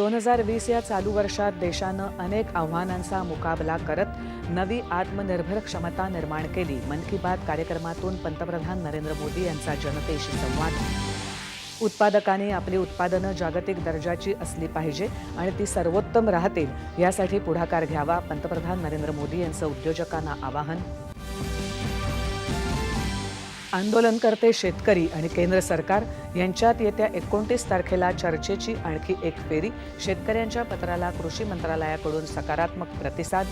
दोन हजार वीस या चालू वर्षात देशानं अनेक आव्हानांचा मुकाबला करत नवी आत्मनिर्भर क्षमता निर्माण केली. मन की बात कार्यक्रमातून पंतप्रधान नरेंद्र मोदी यांचा जनतेशी संवाद. उत्पादकांनी आपली उत्पादनं जागतिक दर्जाची असली पाहिजे आणि ती सर्वोत्तम राहतील यासाठी पुढाकार घ्यावा पंतप्रधान नरेंद्र मोदी यांचं उद्योजकांना आवाहन आंदोलनकर्ते शेतकरी आणि केंद्र सरकार यांच्यात येत्या एकोणतीस तारखेला चर्चेची आणखी एक फेरी शेतकऱ्यांच्या पत्राला कृषी मंत्रालयाकडून सकारात्मक प्रतिसाद.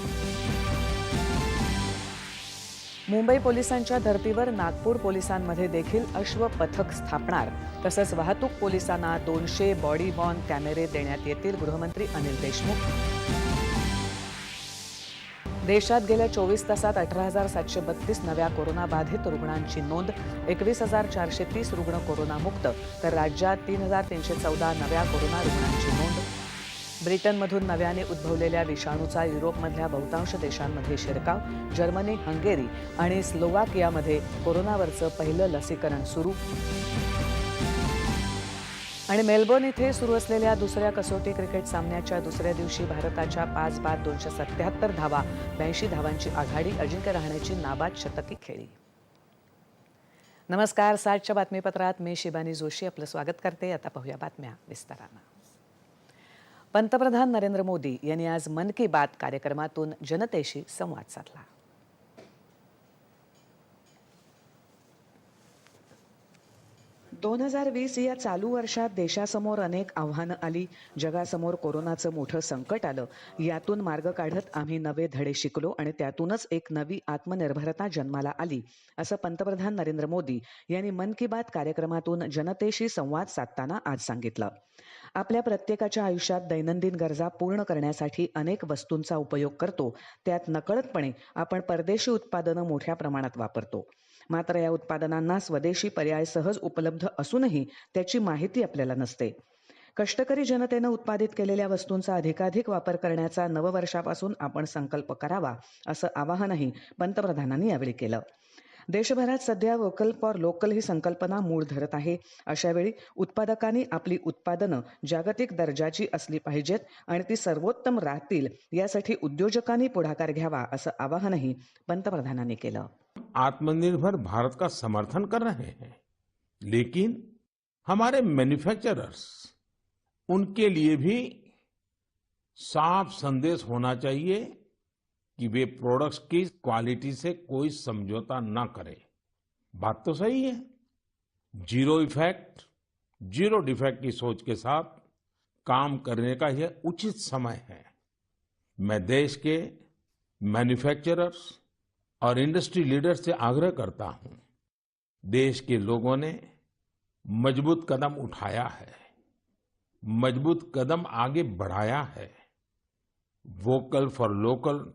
मुंबई पोलिसांच्या धर्तीवर नागपूर पोलिसांमध्ये देखील अश्व पथक स्थापणार. तसंच वाहतूक पोलिसांना दोनशे बॉडी बॉन कॅमेरे देण्यात येतील गृहमंत्री अनिल देशमुख. देशात गेल्या चोवीस तासात अठरा हजार सातशे बत्तीस नव्या कोरोनाबाधित रुग्णांची नोंद एकवीस हजार चारशे तीस रुग्ण कोरोनामुक्त तर राज्यात तीन हजार तीनशे चौदा नव्या कोरोना रुग्णांची नोंद. ब्रिटनमधून नव्याने उद्भवलेल्या विषाणूचा युरोपमधल्या बहुतांश देशांमध्ये शिरकाव जर्मनी हंगेरी आणि स्लोवाकियामध्ये कोरोनावरचं पहिलं लसीकरण सुरू. आणि मेलबोर्न इथे सुरू असलेल्या दुसऱ्या कसोटी क्रिकेट सामन्याच्या दुसऱ्या दिवशी भारताच्या पाच बाद दोनशे सत्याहत्तर धावा ब्याऐंशी धावांची आघाडी अजिंक्य राहण्याची नाबाद शतकी खेळी. नमस्कार सातच्या बातमीपत्रात मी शिबानी जोशी आपलं स्वागत करते. आता पाहूया बातम्या विस्तारानं. पंतप्रधान नरेंद्र मोदी यांनी आज मन की बात कार्यक्रमातून जनतेशी संवाद साधला. दोन हजार वीस या चालू वर्षात देशासमोर अनेक आव्हानं आली. जगासमोर कोरोनाचं मोठं संकट आलं. यातून मार्ग काढत आम्ही नवे धडे शिकलो आणि त्यातूनच एक नवी आत्मनिर्भरता जन्माला आली असं पंतप्रधान नरेंद्र मोदी यांनी मन की बात कार्यक्रमातून जनतेशी संवाद साधताना आज सांगितलं. आपल्या प्रत्येकाच्या आयुष्यात दैनंदिन गरजा पूर्ण करण्यासाठी अनेक वस्तूंचा उपयोग करतो. त्यात नकळतपणे आपण परदेशी उत्पादनं मोठ्या प्रमाणात वापरतो. मात्र या उत्पादनांना स्वदेशी पर्याय सहज उपलब्ध असूनही त्याची माहिती आपल्याला नसते. कष्टकरी जनतेनं उत्पादित केलेल्या वस्तूंचा अधिकाधिक वापर करण्याचा नववर्षापासून आपण संकल्प करावा असं आवाहनही पंतप्रधानांनी यावेळी केलं. देशभरात सध्या वोकल फॉर लोकल ही संकल्पना मूळ धरत आहे. अशावेळी उत्पादकांनी आपली उत्पादनं जागतिक दर्जाची असली पाहिजेत आणि ती सर्वोत्तम राहतील यासाठी उद्योजकांनी पुढाकार घ्यावा असं आवाहनही पंतप्रधानांनी केलं. आत्मनिर्भर भारत का समर्थन कर रहे हैं। लेकिन हमारे मैन्युफैक्चरर्स, उनके लिए भी साफ़ संदेश होना चाहिए कि वे प्रोडक्ट्स की क्वालिटी से कोई समझौता ना करें। बात तो सही है। ज़ीरो इफ़ेक्ट, ज़ीरो डिफेक्ट की सोच के साथ काम करने का यह उचित समय है। मैं देश के मैन्युफैक्चरर्स और इंडस्ट्री लीडर्स से आग्रह करता हूँ, देश के लोगों ने मज़बूत कदम उठाया है, मज़बूत कदम आगे बढ़ाया है। वोकल फॉर लोकल,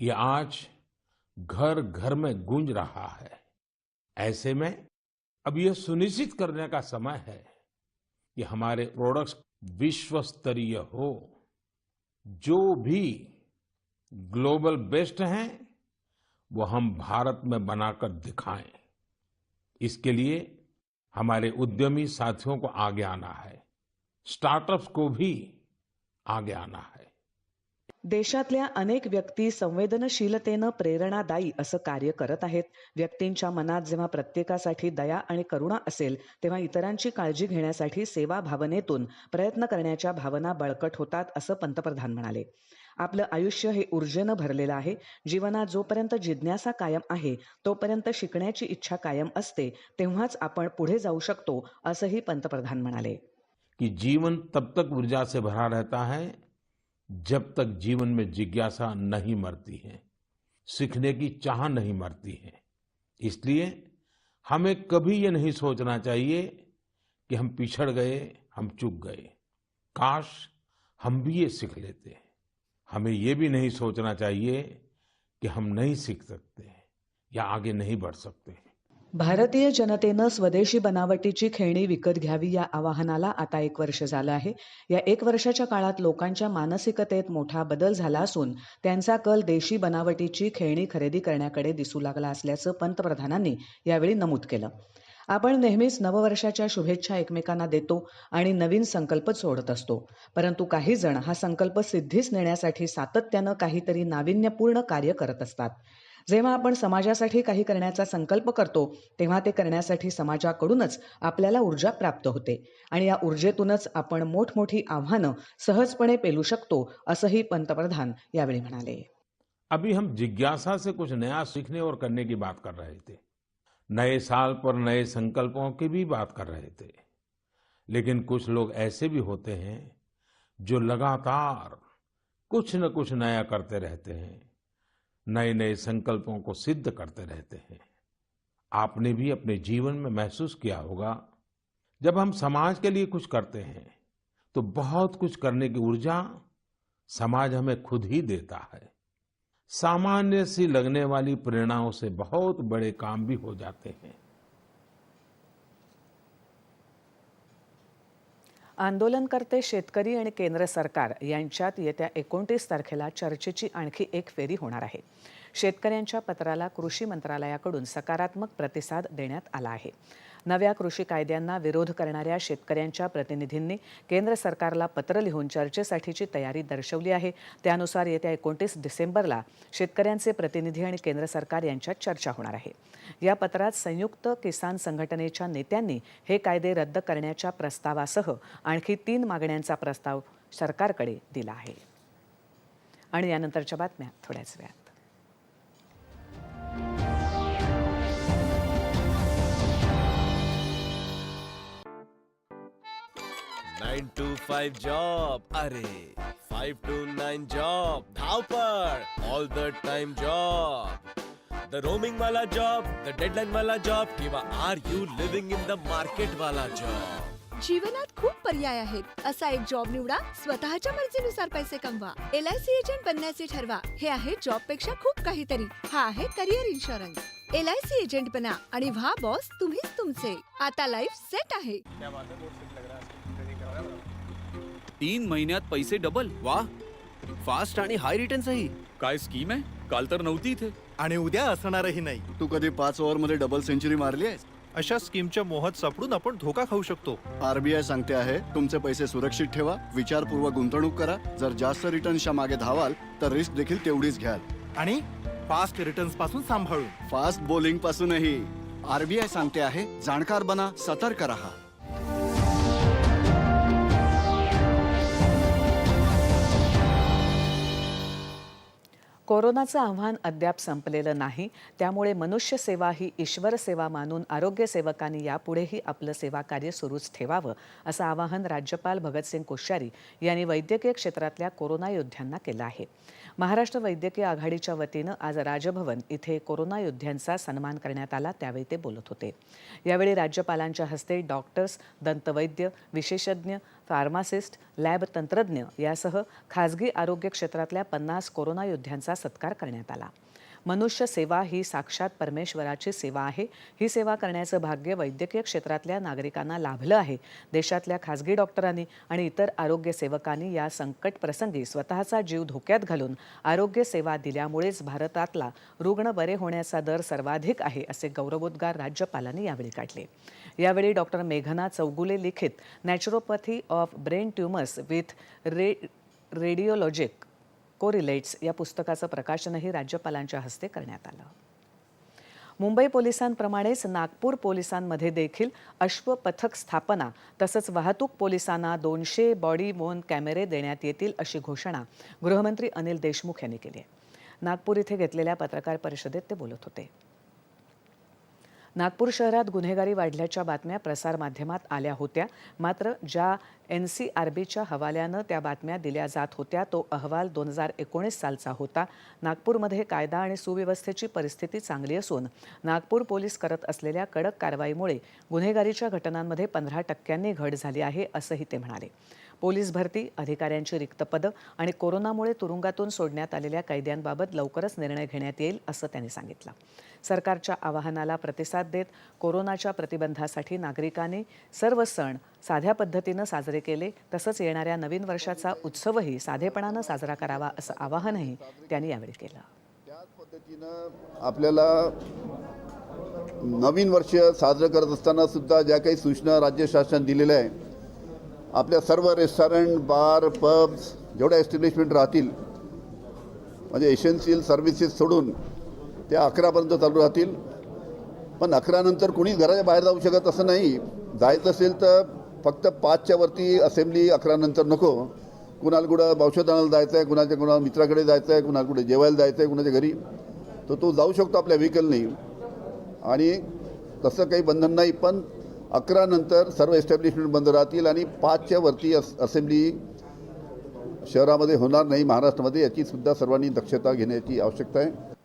ये आज घर घर में गूंज रहा है। ऐसे में अब यह सुनिश्चित करने का समय है कि हमारे प्रोडक्ट्स विश्व स्तरीय हो। जो भी ग्लोबल बेस्ट हैं वो हम भारत में बनाकर दिखाएं। इसके लिए हमारे उद्यमी साथियों को आगे आना है। स्टार्टअप्स को भी आगे आना है। देशातल्या अनेक व्यक्ती संवेदनशीलतेनं प्रेरणादायी असं कार्य करत आहेत. व्यक्तींच्या मनात जेव्हा प्रत्येकासाठी दया आणि करुणा असेल तेव्हा इतरांची काळजी घेण्यासाठी सेवा भावनेतून प्रयत्न करण्याच्या भावना बळकट होतात असं पंतप्रधान म्हणाले. आपलं आयुष्य हे ऊर्जेनं भरलेलं आहे. जीवनात जोपर्यंत जिज्ञासा कायम आहे, तोपर्यंत शिकण्याची इच्छा कायम असते, तेव्हाच आपण पुढे जाऊ शकतो, असंही पंतप्रधान म्हणाले. कि जीवन तब तक ऊर्जा से भरा रहता है, जब तक जीवन में जिज्ञासा नहीं मरती है, सीखने की चाह नहीं मरती है। इसलिए हमें कभी ये नहीं सोचना चाहिए कि हम पिछड़ गए, हम चूक गए। काश हम भी ये सीख लेते। हमें ये भी नहीं सोचना चाहिए कि हम नहीं सीख सकते या आगे नहीं बढ़ सकते। भारतीय जनतेनं स्वदेशी बनावटीची खेळणी विकत घ्यावी या आवाहनाला आता एक वर्ष झालं आहे. या एक वर्षाच्या काळात लोकांच्या मानसिकतेत मोठा बदल झाला असून त्यांचा कल देशी बनावटीची खेळणी खरेदी करण्याकडे दिसू लागला असल्याचं पंतप्रधानांनी यावेळी नमूद केलं. आपण नेहमीच नववर्षाच्या शुभेच्छा एकमेकांना देतो आणि नवीन संकल्प सोडत असतो. परंतु काही जण हा संकल्प सिद्धीस नेण्यासाठी सातत्यानं काहीतरी नाविन्यपूर्ण कार्य करत असतात. जेव्हा आपण समाजासाठी काही करण्याचा संकल्प करतो तेव्हा ते करण्यासाठी समाजाकडूनच आपल्याला ऊर्जा प्राप्त होते आणि या ऊर्जेतूनच आपण मोठमोठी आव्हानं सहजपणे पेलू शकतो असंही पंतप्रधान यावेळी म्हणाले. अभी हम जिज्ञासा से कुछ नया सीखने और करने की बात कर रहे थे। नए साल पर नए संकल्पों की भी बात कर रहे थे। लेकिन कुछ लोग ऐसे भी होते हैं जो लगातार कुछ न कुछ नया करते रहते हैं नए नए संकल्पों को सिद्ध करते रहते हैं। आपने भी अपने जीवन में महसूस किया होगा, जब हम समाज के लिए कुछ करते हैं तो बहुत कुछ करने की ऊर्जा समाज हमें खुद ही देता है। सामान्य सी लगने वाली प्रेरणाओं से बहुत बड़े काम भी हो जाते हैं। आंदोलनकर्ते शेतकरी आणि केंद्र सरकार यांच्यात येत्या एकोणतीस तारखेला चर्चेची आणखी एक फेरी होणार आहे. शेतकऱ्यांच्या पत्राला कृषी मंत्रालयाकडून सकारात्मक प्रतिसाद देण्यात आला आहे. नव्या कृषी कायद्यांना विरोध करणाऱ्या शेतकऱ्यांच्या प्रतिनिधींनी केंद्र सरकारला पत्र लिहून चर्चेसाठीची तयारी दर्शवली आहे. त्यानुसार येत्या एकोणतीस डिसेंबरला शेतकऱ्यांचे प्रतिनिधी आणि केंद्र सरकार यांच्यात चर्चा होणार आहे. या पत्रात संयुक्त किसान संघटनेच्या नेत्यांनी हे कायदे रद्द करण्याच्या प्रस्तावासह आणखी तीन मागण्यांचा प्रस्ताव सरकारकडे दिला आहे. आणि यानंतरच्या बातम्या थोड्याच वेळात. टू फाईव्ह जॉब अरे फाईव्ह टू नाईन जॉब धावपळ. All the time job the roaming वाला जॉब द डेडलाईन वाला जॉब किंवा are you living in the market वाला जॉब जीवनात खूप पर्याय आहेत. असा एक जॉब निवडा स्वतःच्या मर्जीनुसार पैसे कमवा. एल आय सी एजंट बनण्याचे ठरवा. हे आहे जॉबपेक्षा खूप काहीतरी. हा आहे career insurance L I C agent बना आणि व्हा बॉस तुम्हीच तुमचे. आता लाईफ सेट आहे. तीन महिन्यात पैसे डबल वा. फास्ट आणि हाय रिटर्न्सही काय स्कीम आहे? काल तर नव्हती इथे. आणि उद्या असणारही नाही. तू कधी पाच ओव्हरमध्ये डबल सेंचुरी मारली आहेस? अशा स्कीमच्या मोहात सापडून आपण धोका खाऊ शकतो. आरबीआय सांगते आहे तुमचे पैसे सुरक्षित ठेवा विचारपूर्वक गुंतवणूक करा. जर जास्त रिटर्न्सच्या मागे धावाल तर रिस्क देखील तेवढीच घ्याल. आणि फास्ट रिटर्न्सपासून सांभाळून. Fast bowling पासूनही. आरबीआय सांगते आहे जाणकार बना सतर्क रहा. कोरोनाचं आव्हान अद्याप संपलेलं नाही. त्यामुळे मनुष्य सेवा ही ईश्वर सेवा मानून आरोग्य सेवकांनी यापुढेही आपलं सेवा कार्य सुरूच ठेवावं असं आवाहन राज्यपाल भगतसिंग कोश्यारी यांनी वैद्यकीय क्षेत्रातल्या कोरोना योद्ध्यांना केलं आहे. महाराष्ट्र वैद्यकीय आघाडीच्या वतीनं आज राजभवन इथे कोरोना योद्ध्यांचा सन्मान करण्यात आला त्यावेळी ते बोलत होते. यावेळी राज्यपालांच्या हस्ते डॉक्टर्स दंतवैद्य विशेषज्ञ फार्मासिस्ट लॅब तंत्रज्ञ यासह खासगी आरोग्य क्षेत्रातल्या पन्नास कोरोना योद्ध्यांचा सत्कार करण्यात आला. मनुष्य सेवा ही साक्षात परमेश्वराची सेवा आहे. ही सेवा करण्याचं भाग्य वैद्यकीय क्षेत्रातल्या नागरिकांना लाभलं आहे. देशातल्या खासगी डॉक्टरांनी आणि इतर आरोग्य सेवकांनी या संकट प्रसंगी स्वतःचा जीव धोक्यात घालून आरोग्य सेवा दिल्यामुळेच भारतातला रुग्ण बरे होण्याचा दर सर्वाधिक आहे असे गौरवोद्गार राज्यपालांनी यावेळी काढले. यावेळी डॉक्टर मेघना चौगुले लिखित naturopathy of brain tumours with ray radiologic correlates या पुस्तकाचं प्रकाशनही राज्यपालांच्या हस्ते करण्यात आलं. मुंबई पोलिसांप्रमाणेच नागपूर पोलिसांमध्ये देखील अश्वपथक स्थापना तसंच वाहतूक पोलिसांना दोनशे बॉडी मोन कॅमेरे देण्यात येतील अशी घोषणा गृहमंत्री अनिल देशमुख यांनी केली आहे. नागपूर इथे घेतलेल्या पत्रकार परिषदेत ते बोलत होते. नागपूर शहरात गुन्हेगारी वाढल्याच्या बातम्या प्रसारमाध्यमात आल्या होत्या. मात्र ज्या एन सी आर बीच्या हवाल्यानं त्या बातम्या दिल्या जात होत्या तो अहवाल दोन हजार एकोणीस सालचा होता. नागपूरमध्ये कायदा आणि सुव्यवस्थेची परिस्थिती चांगली असून नागपूर पोलीस करत असलेल्या कडक कारवाईमुळे गुन्हेगारीच्या घटनांमध्ये पंधरा टक्क्यांनी घट झाली आहे असंही ते म्हणाले. पोलीस भरती अधिकाऱ्यांची रिक्त पदं आणि कोरोनामुळे तुरुंगातून सोडण्यात आलेल्या कैद्यांबाबत लवकरच निर्णय घेण्यात येईल असं त्यांनी सांगितलं. सरकारच्या आवाहनाला प्रतिसाद देत कोरोनाच्या प्रतिबंधासाठी नागरिकांनी सर्व सण साध्या पद्धतीनं साजरे केले तसंच येणाऱ्या नवीन वर्षाचा उत्सवही साधेपणानं साजरा करावा असं आवाहनही त्यांनी यावेळी केलं. त्याच पद्धतीनं आपल्याला नवीन वर्ष साजरं करत असताना सुद्धा ज्या काही सूचना राज्य शासन दिलेल्या आहे आपल्या सर्व रेस्टॉरंट बार पब्स जेवढ्या एस्टॅब्लिशमेंट राहतील म्हणजे एशन्शियल सर्व्हिसेस सोडून त्या अकरापर्यंत चालू राहतील. पण अकरानंतर कुणीच घराच्या बाहेर जाऊ शकत असं नाही. जायचं असेल तर फक्त पाचच्या वरती असेंब्ली अकरानंतर नको. कुणाला कुठं औषध जायचं आहे कुणाच्या कुणाला मित्राकडे जायचं आहे कुणाला कुठे जेवायला जायचं आहे कुणाच्या घरी तर तो जाऊ शकतो आपल्या व्हेकलनी आणि तसं काही बंधन नाही पण अकरा नंतर सर्व एस्टॅब्लिशमेंट बंद राहतील आणि पाचच्या वरती अस असेंब्ली शहरामध्ये होणार नाही महाराष्ट्रामध्ये याची सुद्धा सर्वांनी दक्षता घेण्याची आवश्यकता आहे.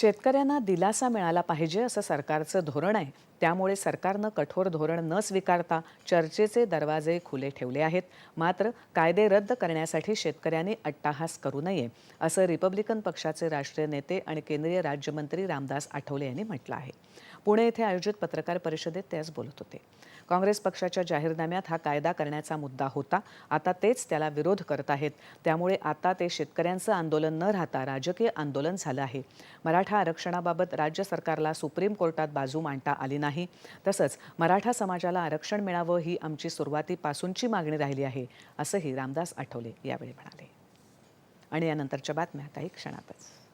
शेतकऱ्यांना दिलासा मिळाला पाहिजे असं सरकारचं धोरण आहे. त्यामुळे सरकारनं कठोर धोरण न स्वीकारता चर्चेचे दरवाजे खुले ठेवले आहेत. मात्र कायदे रद्द करण्यासाठी शेतकऱ्यांनी अट्टाहास करू नये असं रिपब्लिकन पक्षाचे राष्ट्रीय नेते आणि केंद्रीय राज्यमंत्री रामदास आठवले यांनी म्हटलं आहे. पुणे येथे आयोजित पत्रकार परिषदेत ते आज बोलत होते. काँग्रेस पक्षाच्या जाहीरनाम्यात हा कायदा करण्याचा मुद्दा होता. आता तेच त्याला विरोध करत आहेत. त्यामुळे आता ते शेतकऱ्यांचं आंदोलन न राहता राजकीय आंदोलन झालं आहे. मराठा आरक्षणाबाबत राज्य सरकारला सुप्रीम कोर्टात बाजू मांडता आली नाही. तसंच मराठा समाजाला आरक्षण मिळावं ही आमची सुरुवातीपासूनची मागणी राहिली आहे असंही रामदास आठवले यावेळी म्हणाले. आणि यानंतरच्या बातम्या काही क्षणातच.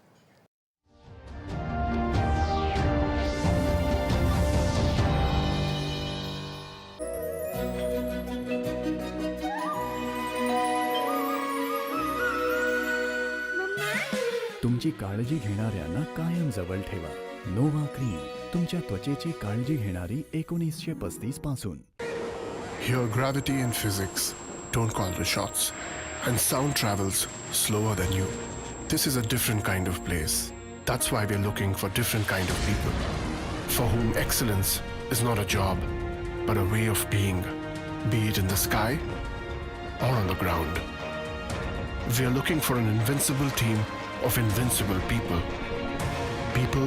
तुमची काळजी घेणाऱ्यांना कायम जवळ ठेवा नोवा क्रीम तुमच्या त्वचेची काळजी घेणारी एकोणीसशे पस्तीस पासून Here, gravity and physics don't call the shots, and sound travels slower than you. This is a different kind of place. That's why we're looking for different kind of people, for whom excellence is not a job, but a way of being, be it in the sky or on the ground. We're looking for an invincible team of invincible people, people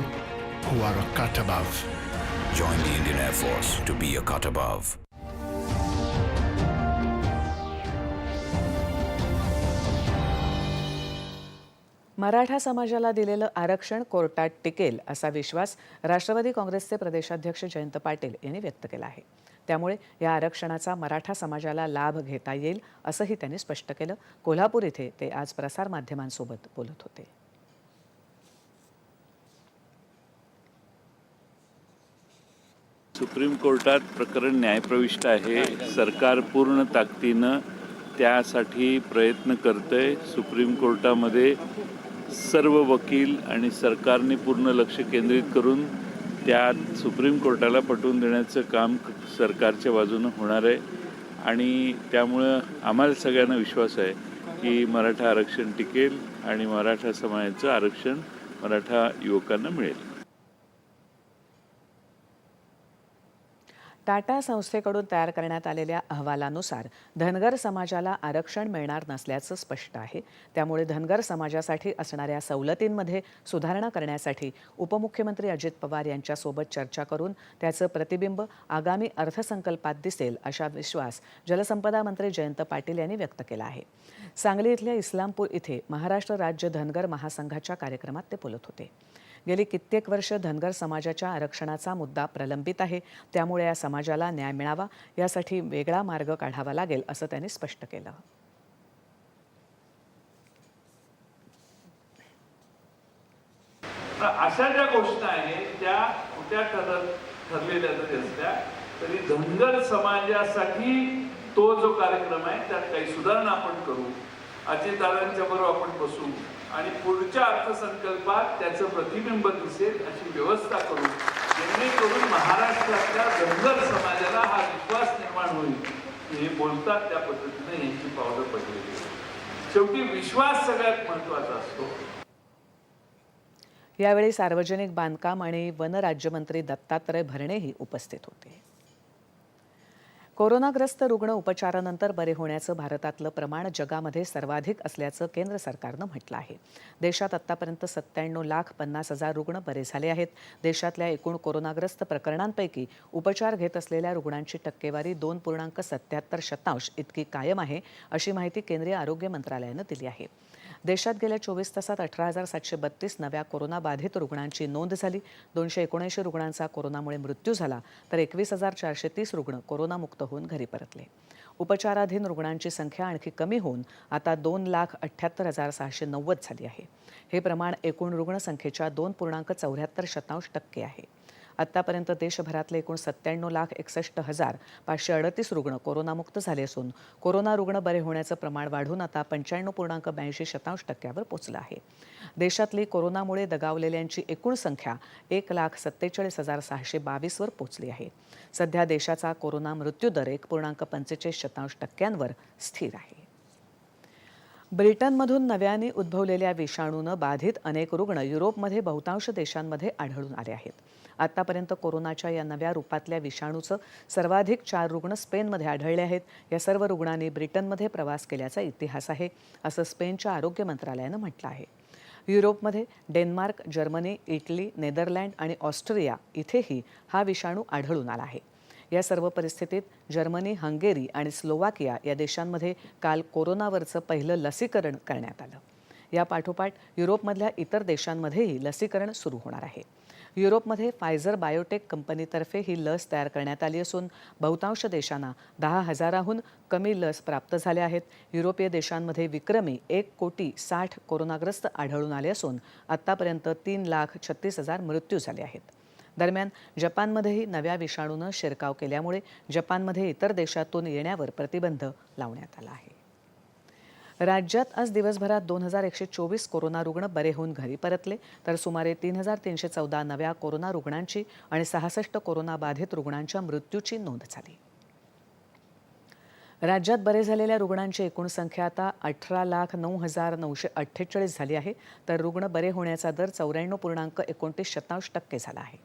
who are a cut above. Join the Indian Air Force to be a cut above. Maratha समाजाला दिलेलं आरक्षण कोर्टात टिकेल असा विश्वास राष्ट्रवादी काँग्रेसचे प्रदेशाध्यक्ष जयंत पाटील यांनी व्यक्त केला आहे त्यामुळे या आरक्षणाचा मराठा समाजाला लाभ घेता येईल असंही त्यांनी स्पष्ट केलं. कोल्हापूर इथे ते आज प्रसारमाध्यमांसोबत बोलत होते. सुप्रीम कोर्टात प्रकरण न्यायप्रविष्ट आहे. सरकार पूर्ण ताकदीनं त्यासाठी प्रयत्न करतंय. सुप्रीम कोर्टामध्ये सर्व वकील आणि सरकारने पूर्ण लक्ष केंद्रित करून त्यात सुप्रीम कोर्टाला पटवून देण्याचं काम सरकारच्या बाजूनं होणार आहे. आणि त्यामुळं आम्हाला सगळ्यांना विश्वास आहे की मराठा आरक्षण टिकेल आणि मराठा समाजाचं आरक्षण मराठा युवकांना मिळेल. टाटा संस्थेकडून तयार करण्यात आलेल्या अहवालानुसार धनगर समाजाला आरक्षण मिळणार नसल्याचं स्पष्ट आहे. त्यामुळे धनगर समाजासाठी असणाऱ्या सवलतींमध्ये सुधारणा करण्यासाठी उपमुख्यमंत्री अजित पवार यांच्यासोबत चर्चा करून त्याचं प्रतिबिंब आगामी अर्थसंकल्पात दिसेल अशा विश्वास जलसंपदा मंत्री जयंत पाटील यांनी व्यक्त केला आहे. सांगली इथल्या इस्लामपूर इथे महाराष्ट्र राज्य धनगर महासंघाच्या कार्यक्रमात ते बोलत होते. गेली कित्येक वर्ष धनगर समाजाच्या आरक्षणाचा मुद्दा प्रलंबित आहे. त्यामुळे या समाजाला न्याय मिळावा यासाठी वेगळा मार्ग काढावा लागेल असं त्यांनी स्पष्ट केलं. अशा ज्या गोष्टी आहेत त्या कुठ्या ठरत ठरलेल्या जरी असल्या तरी धनगर समाजासाठी तो जो कार्यक्रम आहे त्यात काही सुधारणा आपण करू. अजितदादांच्या बरोबर आपण बसू. आणि पुढच्या अर्थसंकल्पात त्याचं प्रतिबिंब दिसेल अशी व्यवस्था करू जेणेकरून महाराष्ट्रातल्या धनगर समाजाला हा विश्वास निर्माण होईल. की हे बोलतात त्या पद्धतीने यांची पावलं पडलेली शेवटी विश्वास सगळ्यात महत्त्वाचा असतो. यावेळी सार्वजनिक बांधकाम आणि वन राज्यमंत्री दत्तात्रय भरणेही उपस्थित होते. कोरोनाग्रस्त रुग्ण उपचारानंतर बरे होण्याचं भारतातलं प्रमाण जगामध्ये सर्वाधिक असल्याचं केंद्र सरकारनं म्हटलं आहे. देशात आत्तापर्यंत सत्त्याण्णव लाख पन्नास हजार रुग्ण बरे झाले आहेत. देशातल्या एकूण कोरोनाग्रस्त प्रकरणांपैकी उपचार घेत असलेल्या रुग्णांची टक्केवारी दोन पूर्णांक सत्याहत्तर शतांश इतकी कायम आहे अशी माहिती केंद्रीय आरोग्य मंत्रालयानं दिली आहे. देशात गेल्या चोवीस तासात अठरा हजार सातशे बत्तीस नव्या कोरोनाबाधित रुग्णांची नोंद झाली. दोनशे एकोणऐंशी रुग्णांचा कोरोनामुळे मृत्यू झाला तर एकवीस हजार चारशे तीस रुग्ण कोरोनामुक्त होऊन घरी परतले. उपचाराधीन रुग्णांची संख्या आणखी कमी होऊन आता दोन लाख अठ्ठ्याहत्तर हजार सहाशे नव्वद झाली आहे. हे प्रमाण एकूण रुग्णसंख्येच्या दोन पूर्णांक चौऱ्याहत्तर शतांश टक्के आहे. आत्तापर्यंत देशभरातले एकूण सत्त्याण्णव लाख एकसष्ट हजार पाचशे अडतीस रुग्ण कोरोनामुक्त झाले असून कोरोना रुग्ण बरे होण्याचं प्रमाण वाढून आता पंच्याण्णव पूर्णांक ब्याऐंशी शतांश टक्क्यावर पोचलं आहे. देशातली कोरोनामुळे दगावलेल्यांची एकूण संख्या एक लाख सत्तेचाळीस हजार सहाशे बावीसवर पोचली आहे. सध्या देशाचा कोरोना मृत्यूदर एक पूर्णांक पंचेचाळीस शतांश टक्क्यांवर स्थिर आहे. ब्रिटनमधून नव्याने उद्भवलेल्या विषाणूनं बाधित अनेक रुग्ण युरोपमध्ये बहुतांश देशांमध्ये आढळून आले आहेत. आतापर्यंत कोरोनाच्या या नव्या रूपातल्या विषाणूचं सर्वाधिक चार रुग्ण स्पेनमध्ये आढळले आहेत. या सर्व रुग्णांनी ब्रिटनमध्ये प्रवास केल्याचा इतिहास आहे असं स्पेनच्या आरोग्य मंत्रालयानं म्हटलं आहे. युरोपमध्ये डेन्मार्क जर्मनी इटली नेदरलँड आणि ऑस्ट्रिया इथेही हा विषाणू आढळून आला आहे. या सर्व परिस्थितीत जर्मनी हंगेरी आणि स्लोवाकिया या देशांमध्ये काल कोरोनावरचं पहिलं लसीकरण करण्यात आलं. या पाठोपाठ युरोपमधल्या इतर देशांमध्येही लसीकरण सुरू होणार आहे. युरोपमध्ये फायझर बायोटेक कंपनीतर्फे ही लस तयार करण्यात आली असून बहुतांश देशांना दहा हजाराहून कमी लस प्राप्त झाल्या आहेत. युरोपीय देशांमध्ये विक्रमी एक कोटी साठ कोरोनाग्रस्त आढळून आले असून आत्तापर्यंत तीन लाख छत्तीस हजार मृत्यू झाले आहेत. दरम्यान जपानमध्येही नव्या विषाणूनं शिरकाव केल्यामुळे जपानमध्ये इतर देशातून येण्यावर प्रतिबंध लावण्यात आला आहे. राज्यात आज दिवसभरात दोन हजार एकशे चोवीस कोरोना रुग्ण बरे होऊन घरी परतले. तर सुमारे तीन हजार तीनशे चौदा नव्या कोरोना रुग्णांची आणि सहासष्ट कोरोनाबाधित रुग्णांच्या मृत्यूची नोंद झाली. राज्यात बरे झालेल्या रुग्णांची एकूण संख्या आता अठरा लाख नऊ हजार नऊशे अठ्ठेचाळीस झाली आहे. तर रुग्ण बरे होण्याचा दर चौऱ्याण्णव पूर्णांक एकोणतीस शतांश टक्के झाला आहे.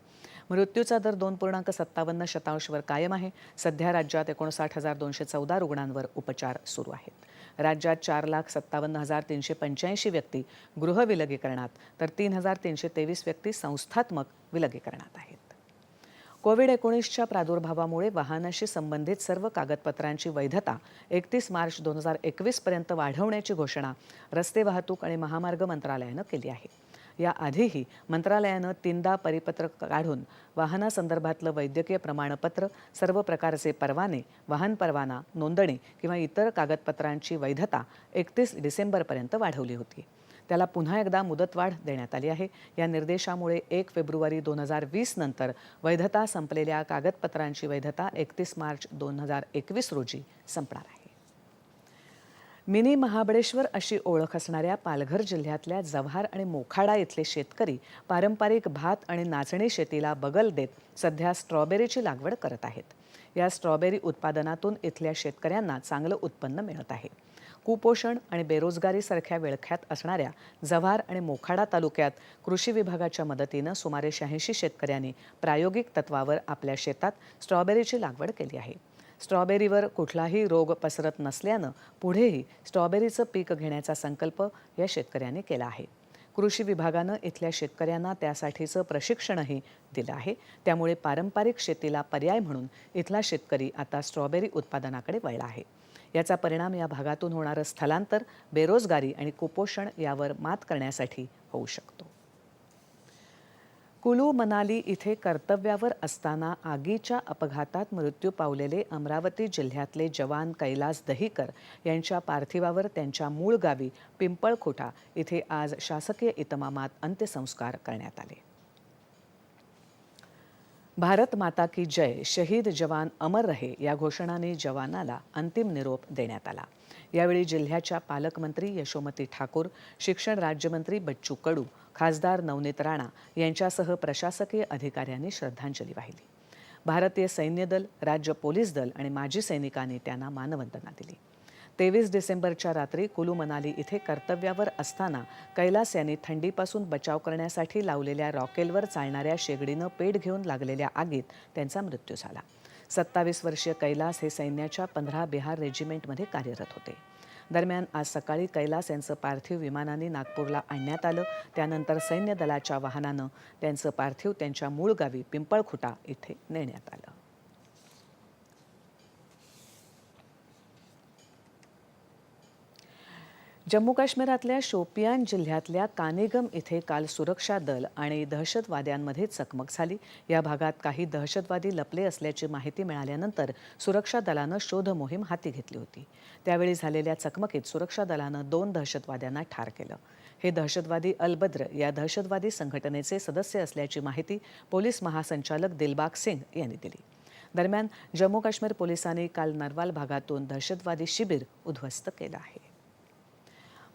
मृत्यूचा दर दोन पूर्णांक सत्तावन्न शतांशवर कायम आहे. सध्या राज्यात एकोणसाठ हजार दोनशे चौदा रुग्णांवर उपचार सुरू आहेत. राज्यात चार लाख सत्तावन्न हजार तीनशे पंच्याऐंशी व्यक्ती गृह विलगीकरणात तर तीन हजार तीनशे तेवीस व्यक्ती संस्थात्मक विलगीकरणात आहेत. कोविड एकोणीसच्या प्रादुर्भावामुळे वाहनाशी संबंधित सर्व कागदपत्रांची वैधता एकतीस मार्च दोन हजार एकवीसपर्यंत वाढवण्याची घोषणा रस्ते वाहतूक आणि महामार्ग मंत्रालयानं केली आहे. याआधीही मंत्रालयानं तीनदा परिपत्रक काढून वाहनासंदर्भातलं वैद्यकीय प्रमाणपत्र सर्व प्रकारचे परवाने वाहन परवाना नोंदणी किंवा इतर कागदपत्रांची वैधता एकतीस डिसेंबरपर्यंत वाढवली होती. त्याला पुन्हा एकदा मुदतवाढ देण्यात आली आहे. या निर्देशामुळे एक फेब्रुवारी दोन हजार वीस नंतर वैधता संपलेल्या कागदपत्रांची वैधता एकतीस मार्च दोन हजार एकवीस रोजी संपणार आहे. मिनी महाबळेश्वर अशी ओळख असणाऱ्या पालघर जिल्ह्यातल्या जव्हार आणि मोखाडा इथले शेतकरी पारंपरिक भात आणि नाचणी शेतीला बगल देत सध्या स्ट्रॉबेरीची लागवड करत आहेत. या स्ट्रॉबेरी उत्पादनातून इथल्या शेतकऱ्यांना चांगलं उत्पन्न मिळत आहे. कुपोषण आणि बेरोजगारीसारख्या विळख्यात असणाऱ्या जव्हार आणि मोखाडा तालुक्यात कृषी विभागाच्या मदतीनं सुमारे शहाऐंशी शेतकऱ्यांनी प्रायोगिक तत्वावर आपल्या शेतात स्ट्रॉबेरीची लागवड केली आहे. स्ट्रॉबेरीवर कुठलाही रोग पसरत नसल्यानं पुढेही स्ट्रॉबेरीचं पीक घेण्याचा संकल्प या शेतकऱ्यांनी केला आहे. कृषी विभागानं इथल्या शेतकऱ्यांना त्यासाठीचं प्रशिक्षणही दिलं आहे. त्यामुळे पारंपरिक शेतीला पर्याय म्हणून इथला शेतकरी आता स्ट्रॉबेरी उत्पादनाकडे वळला आहे. याचा परिणाम या भागातून होणारं स्थलांतर बेरोजगारी आणि कुपोषण यावर मात करण्यासाठी होऊ शकतो. कुलू मनाली इथे कर्तव्यावर असताना आगीच्या अपघातात मृत्यू पावलेले अमरावती जिल्ह्यातले जवान कैलास दहीकर यांच्या पार्थिवावर त्यांच्या मूळ गावी पिंपळखोटा इथे आज शासकीय इतमामात अंत्यसंस्कार करण्यात आले. भारत माता की जय शहीद जवान अमर रहे या घोषणाने जवानाला अंतिम निरोप देण्यात आला. यावेळी जिल्ह्याच्या पालकमंत्री यशोमती ठाकूर शिक्षण राज्यमंत्री बच्चू कडू खासदार नवनीत राणा यांच्यासह प्रशासकीय अधिकाऱ्यांनी श्रद्धांजली वाहिली. भारतीय सैन्य दल राज्य पोलीस दल आणि माजी सैनिकांनी त्यांना मानवंदना दिली. तेवीस डिसेंबरच्या रात्री कुलू मनाली इथे कर्तव्यावर असताना कैलास यांनी थंडीपासून बचाव करण्यासाठी लावलेल्या रॉकेलवर चालणाऱ्या शेगडीनं पेट घेऊन लागलेल्या आगीत त्यांचा मृत्यू झाला. सत्तावीस वर्षीय कैलास हे सैन्याच्या पंधरा बिहार रेजिमेंटमध्ये कार्यरत होते. दरम्यान आज सकाळी कैलास यांचं पार्थिव विमानाने नागपूरला आणण्यात आलं. त्यानंतर सैन्य दलाच्या वाहनानं त्यांचं पार्थिव त्यांच्या मूळ गावी पिंपळखुटा इथे नेण्यात आलं. जम्मू काश्मीरातल्या शोपियान जिल्ह्यातल्या कानेगम इथे काल सुरक्षा दल आणि दहशतवाद्यांमध्ये चकमक झाली. या भागात काही दहशतवादी लपले असल्याची माहिती मिळाल्यानंतर सुरक्षा दलानं शोध मोहीम हाती घेतली होती. त्यावेळी झालेल्या चकमकीत सुरक्षा दलानं दोन दहशतवाद्यांना ठार केलं. हे दहशतवादी अलबद्र या दहशतवादी संघटनेचे सदस्य असल्याची माहिती पोलीस महासंचालक दिलबाग सिंग यांनी दिली. दरम्यान जम्मू काश्मीर पोलिसांनी काल नरवाल भागातून दहशतवादी शिबिर उद्ध्वस्त केलं आहे.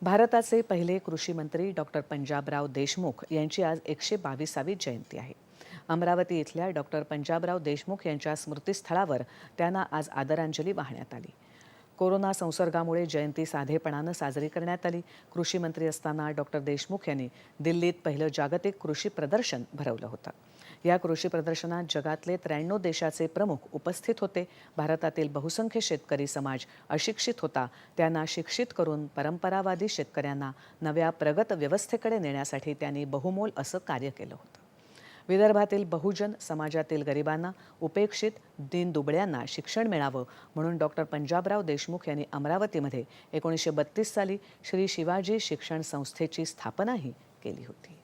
भारताचे पहिले कृषी मंत्री डॉक्टर पंजाबराव देशमुख यांची आज एकशे बावीसावी जयंती आहे. अमरावती इथल्या डॉक्टर पंजाबराव देशमुख यांच्या स्मृतीस्थळावर त्यांना आज आदरांजली वाहण्यात आली. कोरोना संसर्गामुळे जयंती साधेपणानं साजरी करण्यात आली. कृषी मंत्री असताना डॉक्टर देशमुख यांनी दिल्लीत पहिलं जागतिक कृषी प्रदर्शन भरवलं होतं. या कृषी प्रदर्शनात जगातले त्र्याण्णव देशाचे प्रमुख उपस्थित होते. भारतातील बहुसंख्य शेतकरी समाज अशिक्षित होता. त्यांना शिक्षित करून परंपरावादी शेतकऱ्यांना नव्या प्रगत व्यवस्थेकडे नेण्यासाठी त्यांनी बहुमोल असं कार्य केलं होतं. विदर्भातील बहुजन समाजातील गरिबांना उपेक्षित दीनदुबळ्यांना शिक्षण मिळावं म्हणून डॉक्टर पंजाबराव देशमुख यांनी अमरावतीमध्ये एकोणीसशे बत्तीस साली श्री शिवाजी शिक्षण संस्थेची स्थापनाही केली होती.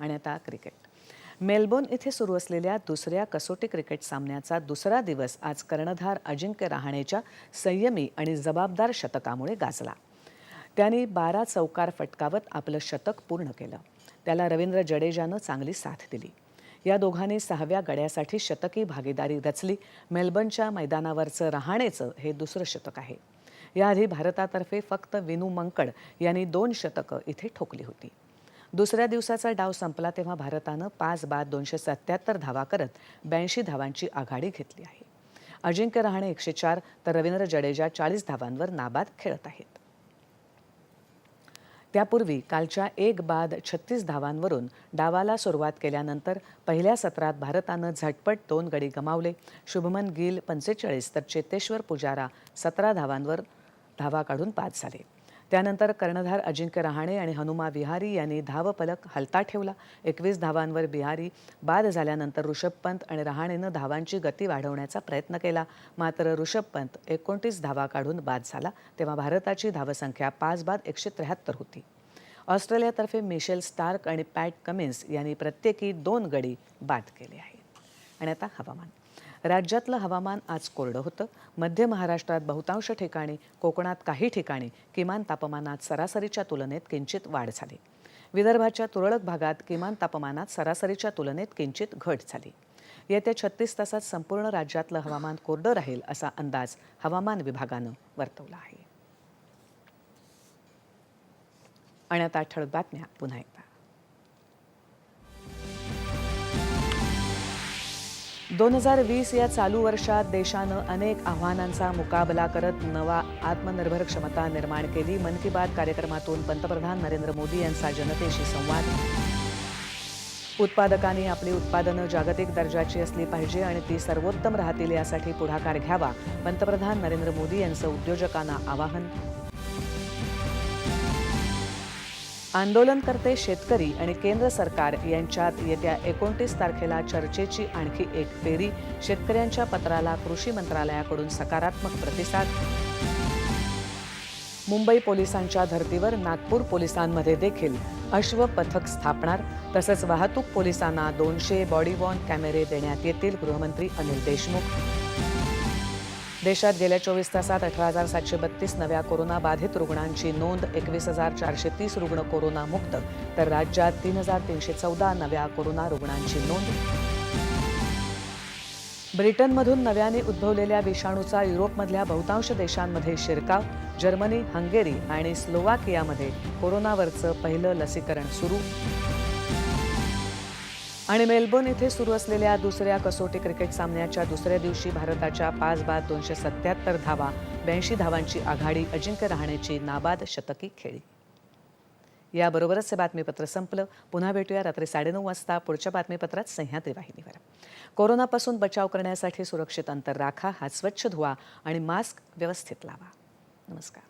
आणि आता क्रिकेट. मेलबोर्न इथे सुरू असलेल्या दुसऱ्या कसोटी क्रिकेट सामन्याचा दुसरा दिवस आज कर्णधार अजिंक्य रहाणेच्या संयमी आणि जबाबदार शतकामुळे गाजला. त्यांनी बारा चौकार फटकावत आपलं शतक पूर्ण केलं. त्याला रवींद्र जडेजानं चांगली साथ दिली. या दोघांनी सहाव्या गड्यासाठी शतकी भागीदारी रचली. मेलबर्नच्या मैदानावरचं रहाणेचं हे दुसरं शतक आहे. याआधी भारतातर्फे फक्त विनू मंकड यांनी दोन शतकं इथे ठोकली होती. दुसऱ्या दिवसाचा डाव संपला तेव्हा भारतानं पाच बाद दोनशे सत्याहत्तर धावा करत ब्याऐंशी धावांची आघाडी घेतली आहे. अजिंक्य रहाणे एकशे चार तर रवींद्र जडेजा चाळीस धावांवर नाबाद खेळत आहेत. त्यापूर्वी कालच्या एक बाद छत्तीस धावांवरून डावाला सुरुवात केल्यानंतर पहिल्या सत्रात भारतानं झटपट दोन गडी गमावले. शुभमन गिल पंचेचाळीस तर चेतेश्वर पुजारा सतरा धावांवर धावा काढून बाद झाले. त्यानंतर कर्णधार अजिंक्य रहाणे आणि हनुमा विहारी यांनी धावफलक हलता ठेवला. एकवीस धावांवर बिहारी बाद झाल्यानंतर ऋषभ पंत आणि रहाणेनं धावांची गती वाढवण्याचा प्रयत्न केला. मात्र ऋषभ पंत एकोणतीस धावा काढून बाद झाला. तेव्हा भारताची धावसंख्या पाच बाद एकशे त्र्याहत्तर होती. ऑस्ट्रेलियातर्फे मिशेल स्टार्क आणि पॅट कमिन्स यांनी प्रत्येकी दोन गडी बाद केले आहेत. आणि आता हवामान. राज्यातलं हवामान आज कोरडं होतं. मध्य महाराष्ट्रात बहुतांश ठिकाणी कोकणात काही ठिकाणी किमान तापमानात सरासरीच्या तुलनेत किंचित वाढ झाली. विदर्भाच्या तुरळक भागात किमान तापमानात सरासरीच्या तुलनेत किंचित घट झाली. येत्या छत्तीस तासात संपूर्ण राज्यातलं हवामान कोरडं राहील असा अंदाज हवामान विभागानं वर्तवला आहे. आणि आता ठळक बातम्या पुन्हा एकदा. दोन हजार वीस या चालू वर्षात देशानं अनेक आव्हानांचा मुकाबला करत नवा आत्मनिर्भर क्षमता निर्माण केली. मन की बात कार्यक्रमातून पंतप्रधान नरेंद्र मोदी यांचा जनतेशी संवाद. उत्पादकांनी आपली उत्पादनं जागतिक दर्जाची असली पाहिजे आणि ती सर्वोत्तम राहतील यासाठी पुढाकार घ्यावा पंतप्रधान नरेंद्र मोदी यांचं उद्योजकांना आवाहन. आंदोलनकर्ते शेतकरी आणि केंद्र सरकार यांच्यात येत्या एकोणतीस तारखेला चर्चेची आणखी एक फेरी शेतकऱ्यांच्या पत्राला कृषी मंत्रालयाकडून सकारात्मक प्रतिसाद. मुंबई पोलिसांच्या धर्तीवर नागपूर पोलिसांमध्ये देखील अश्व पथक स्थापणार तसंच वाहतूक पोलिसांना दोनशे बॉडीवॉर्न कॅमेरे देण्यात येतील गृहमंत्री अनिल देशमुख. देशात गेल्या चोवीस तासात अठरा हजार सातशे बत्तीस नव्या कोरोना बाधित रुग्णांची नोंद एकवीस हजार चारशे तीस रुग्ण कोरोनामुक्त तर राज्यात तीन हजार तीनशे चौदा नव्या कोरोना रुग्णांची नोंद. ब्रिटनमधून नव्याने उद्भवलेल्या विषाणूचा युरोपमधल्या बहुतांश देशांमध्ये शिरकाव जर्मनी हंगेरी आणि स्लोवाकियामध्ये कोरोनावरचं पहिलं लसीकरण सुरू. आणि मेलबर्न इथे सुरू असलेल्या दुसऱ्या कसोटी क्रिकेट सामन्याच्या दुसऱ्या दिवशी भारताच्या पाच बाद दोनशे सत्याहत्तर धावा ब्याऐंशी धावांची आघाडी अजिंक्य राहण्याची नाबाद शतकी खेळी. याबरोबरच हे बातमीपत्र संपलं. पुन्हा भेटूया रात्री साडेनऊ वाजता पुढच्या बातमीपत्रात सह्याद्री वाहिनीवर कोरोनापासून बचाव करण्यासाठी सुरक्षित अंतर राखा हात स्वच्छ धुवा आणि मास्क व्यवस्थित लावा. नमस्कार.